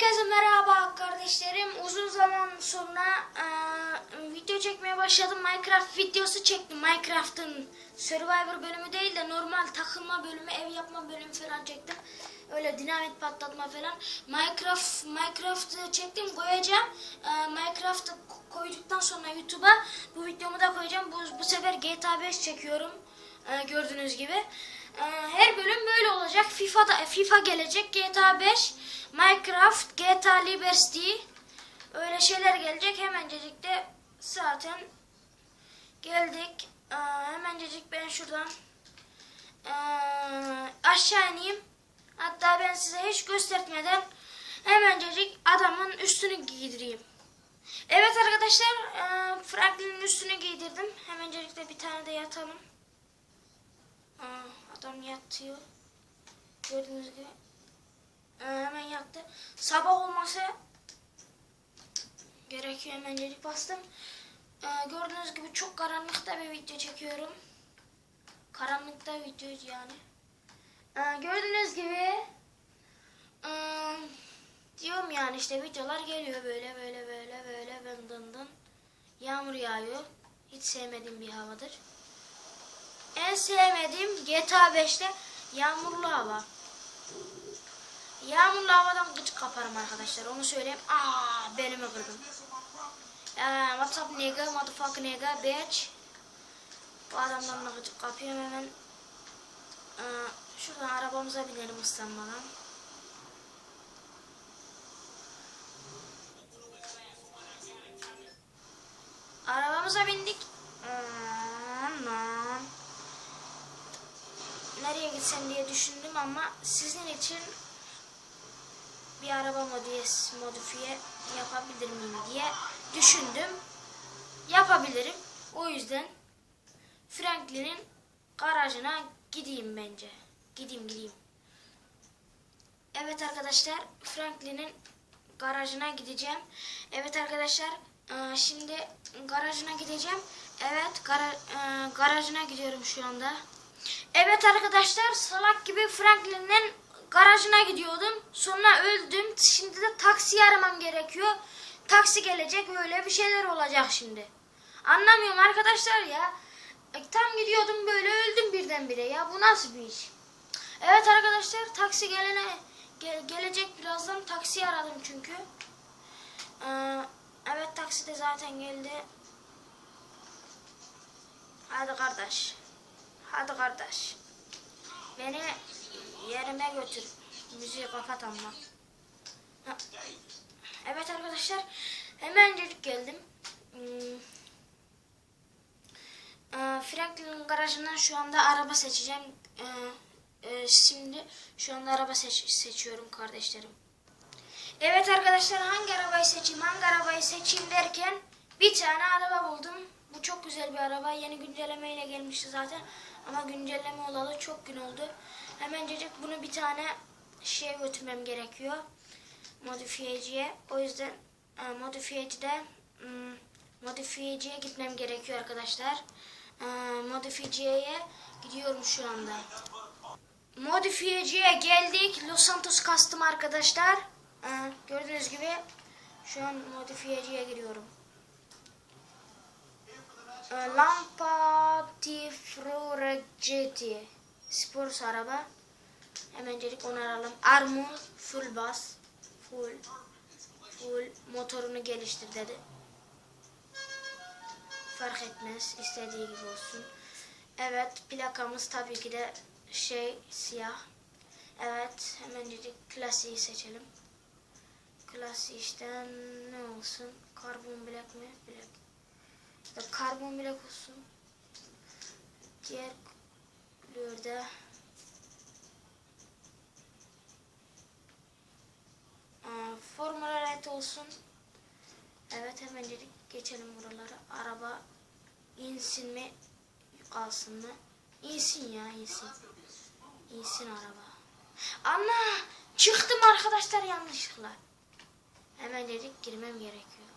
Herkese merhaba kardeşlerim. Uzun zaman sonra e, video çekmeye başladım. Minecraft videosu çektim. Minecraft'ın Survivor bölümü değil de normal takılma bölümü, ev yapma bölümü falan çektim. Öyle dinamit patlatma falan. Minecraft Minecraft'ı çektim koyacağım. E, Minecraft'ı koyduktan sonra YouTube'a bu videomu da koyacağım. Bu, bu sefer GTA 5 çekiyorum. E, gördüğünüz gibi. E, her bölüm böyle olacak. FIFA'da FIFA gelecek, GTA 5, Minecraft, GTA Liberty öyle şeyler gelecek. Hemencecik de zaten geldik. E, hemencecik ben şuradan e, aşağı ineyim. Hatta ben size hiç göstermeden hemencecik adamın üstünü giydireyim. Evet arkadaşlar, Franklin'in üstünü giydirdim. Hemencecik de bir tane de yatalım. Adam yatıyor. Gördüğünüz gibi. Ee, hemen yattı. Sabah olması gerekiyor hemencecik bastım. Ee, gördüğünüz gibi çok karanlıkta bir video çekiyorum. Karanlıkta video yani. Ee, gördüğünüz gibi ee, diyorum yani işte videolar geliyor böyle böyle böyle böyle dın dın dın. Yağmur yağıyor. Hiç sevmediğim bir havadır. En sevmediğim GTA 5'te yağmurlu hava. Yağmurlu havadan gıcık kaparım arkadaşlar. Onu söyleyeyim. Aa belimi kırdım. Ee, what's up nigga, motherfucker nigga, bitch. Bu adamdan da gıcık kapıyorum hemen. Ee, şuradan arabamıza binelim ıslanmadan. Arabamıza bindik. Aman. Nereye gitsem diye düşündüm ama sizin için bir araba modifiye yapabilir miyim diye düşündüm. Yapabilirim. O yüzden Franklin'in garajına gideyim bence. Gideyim gideyim. Evet arkadaşlar Franklin'in garajına gideceğim. Evet arkadaşlar e, şimdi garajına gideceğim. Evet gara, e, garajına gidiyorum şu anda. Evet arkadaşlar salak gibi Franklin'in garajına gidiyordum. Sonra öldüm. Şimdi de taksi aramam gerekiyor. Taksi gelecek öyle bir şeyler olacak şimdi. Anlamıyorum arkadaşlar ya. E, Tam gidiyordum böyle öldüm birdenbire ya. Bu nasıl bir iş? Evet arkadaşlar taksi gelene ge- gelecek birazdan. Taksi aradım çünkü. Ee, evet taksi de zaten geldi. Hadi kardeş. Hadi kardeş. Beni yerime götür. Müziği kapat ama. Evet arkadaşlar. Hemencecik geldim. Hmm. Ee, Franklin'in garajından şu anda araba seçeceğim. Ee, e, şimdi şu anda araba seç- seçiyorum kardeşlerim. Evet arkadaşlar hangi arabayı seçeyim hangi arabayı seçeyim derken bir tane araba buldum. Çok güzel bir araba. Yeni güncellemeyle gelmişti zaten. Ama güncelleme olalı çok gün oldu. Hemencecik bunu bir tane şeye götürmem gerekiyor. Modifiyeciye. O yüzden e, modifiyecide hmm, modifiyeciye gitmem gerekiyor arkadaşlar. E, modifiyeciye gidiyorum şu anda. Modifiyeciye geldik. Los Santos Custom arkadaşlar. Ee, gördüğünüz gibi şu an modifiyeciye giriyorum. Ee, Lampa di Fruregetti Spor araba. Hemencelik onu aralım. Armor full bas. Full. Full motorunu geliştir dedi. Fark etmez. istediği gibi olsun. Evet plakamız tabii ki de şey siyah. Evet hemencecik klasiği seçelim. Klasik işte ne olsun? Karbon black mi? Black. Karbon black olsun. Diğer Aa, Formula Red olsun. Evet hemencecik geçelim buralara. Araba insin mi kalsın mı? İnsin ya insin. İnsin araba. Ana çıktım arkadaşlar yanlışlıkla. Hemen dedik girmem gerekiyor.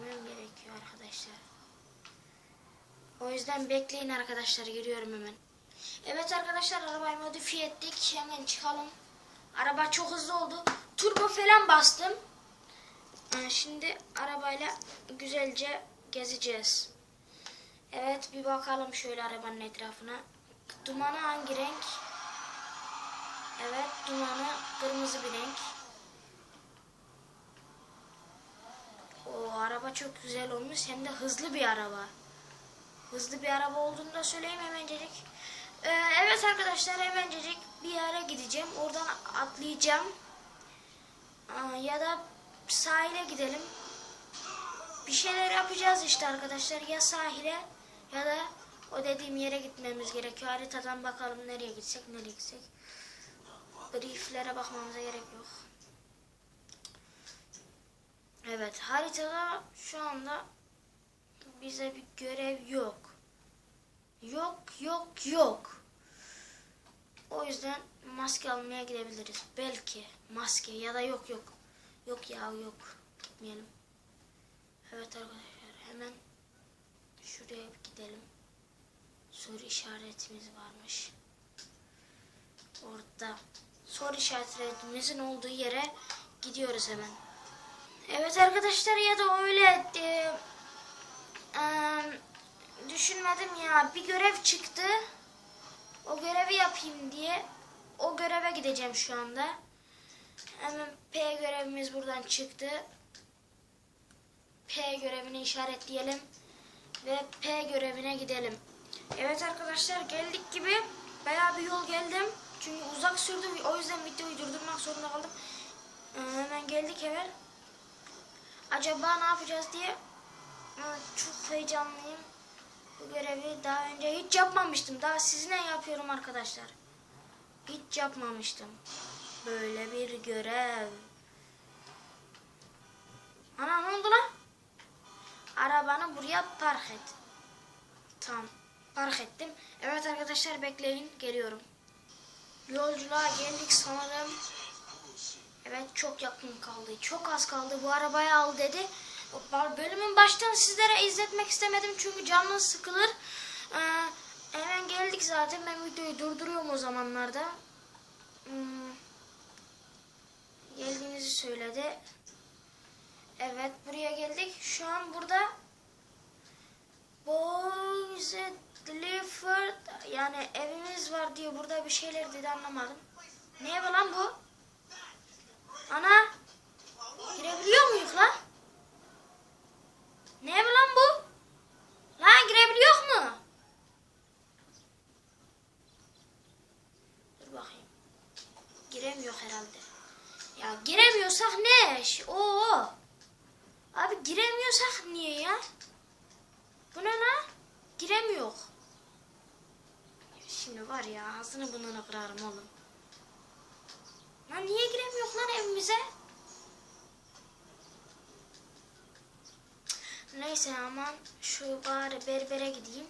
Girmem gerekiyor arkadaşlar. O yüzden bekleyin arkadaşlar giriyorum hemen. Evet arkadaşlar arabayı modifiye ettik. Hemen çıkalım. Araba çok hızlı oldu. Turbo falan bastım. Ee, Şimdi arabayla güzelce gezeceğiz. Evet bir bakalım şöyle arabanın etrafına. Dumanı hangi renk? Evet dumanı kırmızı bir renk. O çok güzel olmuş hem de hızlı bir araba. Hızlı bir araba olduğunu da söyleyeyim hemencecik. Ee, evet arkadaşlar hemencecik bir yere gideceğim. Oradan atlayacağım. Aa, ya da sahile gidelim. Bir şeyler yapacağız işte arkadaşlar. Ya sahile ya da o dediğim yere gitmemiz gerekiyor. Haritadan bakalım nereye gitsek nereye gitsek. Brieflere bakmamıza gerek yok. Evet haritada şu anda bize bir görev yok. Yok yok yok. O yüzden maske almaya gidebiliriz. Belki maske ya da yok yok. Yok ya yok. Gitmeyelim. Evet arkadaşlar hemen şuraya gidelim. Soru işaretimiz varmış. Orada soru işaretimizin olduğu yere gidiyoruz hemen. Evet arkadaşlar ya da öyle e, e, düşünmedim ya bir görev çıktı. O görevi yapayım diye o göreve gideceğim şu anda. Hemen P görevimiz buradan çıktı. P görevini işaretleyelim ve P görevine gidelim. Evet arkadaşlar geldik gibi bayağı bir yol geldim. Çünkü uzak sürdü o yüzden videoyu durdurmak zorunda kaldım. Ee, hemen geldik eve. Acaba ne yapacağız diye çok heyecanlıyım. Bu görevi daha önce hiç yapmamıştım. Daha sizinle yapıyorum arkadaşlar. Hiç yapmamıştım. Böyle bir görev. Ana ne oldu lan? Arabanı buraya park et. Tamam. Park ettim. Evet arkadaşlar bekleyin. Geliyorum. Yolculuğa geldik sanırım. Çok yakın kaldı. Çok az kaldı. Bu arabayı al dedi. Bölümün baştan sizlere izletmek istemedim çünkü canınız sıkılır. Ee, hemen geldik zaten. Ben videoyu durduruyorum o zamanlarda. Hmm. Geldiğinizi söyledi. Evet buraya geldik. Şu an burada Boys Delivered yani evimiz var diyor. Burada bir şeyler dedi anlamadım. Ne lan bu? Ana girebiliyor muyuz lan? Ne evi lan bu? Lan girebiliyor mu? Dur bakayım. Giremiyor herhalde. Ya giremiyorsak ne? Oo. Abi giremiyorsak niye ya? Bu ne lan? Giremiyor. Şimdi var ya ağzını burnunu kırarım oğlum. Lan niye giremiyor lan evimize? Neyse aman şu bari berbere gideyim.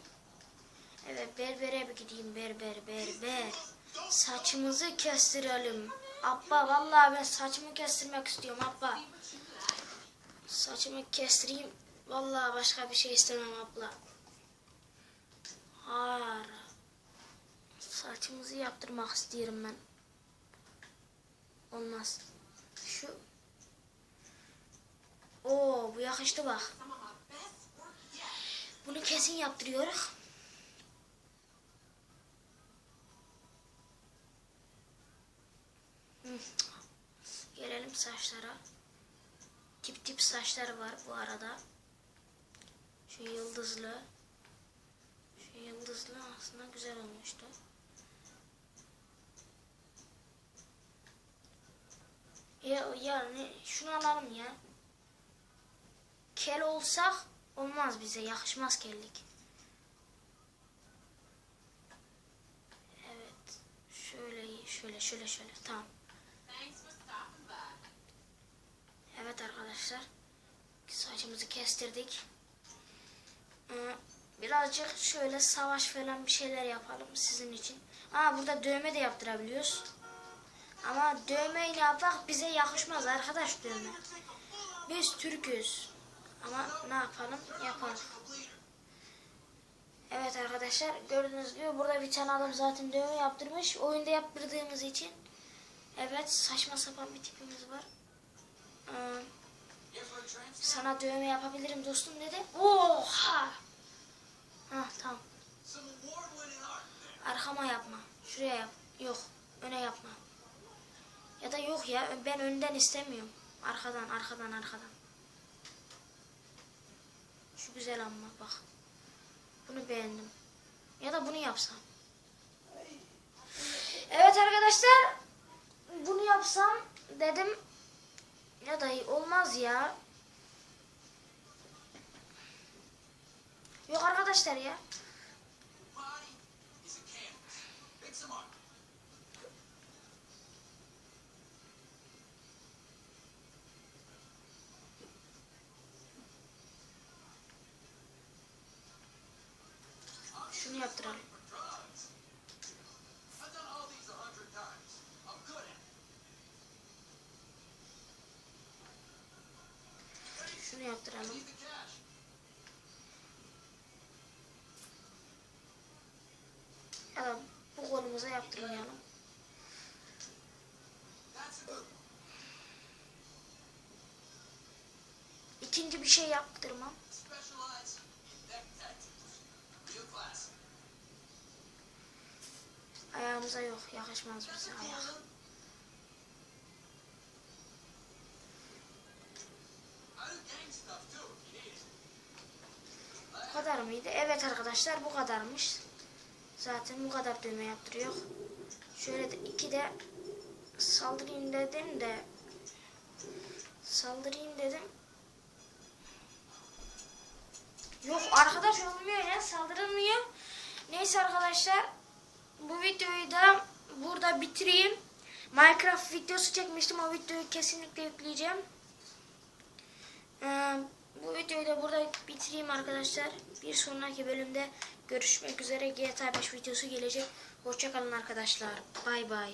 Evet berbere bir gideyim berber berber. Saçımızı kestirelim. Abba vallahi ben saçımı kestirmek istiyorum abba. Saçımı kestireyim. Vallahi başka bir şey istemem abla. Hayır. Saçımızı yaptırmak istiyorum ben. Olmaz. Şu. Oo bu yakıştı bak. Bunu kesin yaptırıyoruz. Gelelim saçlara. Tip tip saçlar var bu arada. Şu yıldızlı. Şu yıldızlı aslında güzel olmuştu. Ya yani şunu alalım ya. Kel olsak olmaz bize yakışmaz kellik. Evet. Şöyle şöyle şöyle şöyle tamam. Evet arkadaşlar. Saçımızı kestirdik. Ee, Birazcık şöyle savaş falan bir şeyler yapalım sizin için. Aa burada dövme de yaptırabiliyoruz. Ama dövmeyi yapak bize yakışmaz arkadaş dövme. Biz Türk'üz. Ama ne yapalım? Yapalım. Evet arkadaşlar gördüğünüz gibi burada bir tane adam zaten dövme yaptırmış. Oyunda yaptırdığımız için. Evet saçma sapan bir tipimiz var. Ee, sana dövme yapabilirim dostum dedi. Oha! Ha tamam. Arkama yapma. Şuraya yap. Yok. Öne yapma. Ya da yok ya ben önden istemiyorum. Arkadan arkadan arkadan. Şu güzel ama bak. Bunu beğendim. Ya da bunu yapsam. Evet arkadaşlar. Bunu yapsam dedim. Ya da olmaz ya. Yok arkadaşlar ya. Da bu kolumuza yaptırmayalım. İkinci bir şey yaptırmam. Ayağımıza yok. Yakışmaz bize ayak. Kadar mıydı? Evet arkadaşlar bu kadarmış. Zaten bu kadar düğme yaptırıyor. Şöyle de iki de saldırayım dedim de saldırayım dedim. Yok arkadaş olmuyor ya saldırılmıyor. Neyse arkadaşlar bu videoyu da burada bitireyim. Minecraft videosu çekmiştim o videoyu kesinlikle yükleyeceğim. Ee, bu videoyu da burada bitireyim arkadaşlar. Bir sonraki bölümde görüşmek üzere. GTA 5 videosu gelecek. Hoşçakalın arkadaşlar. Bay bay.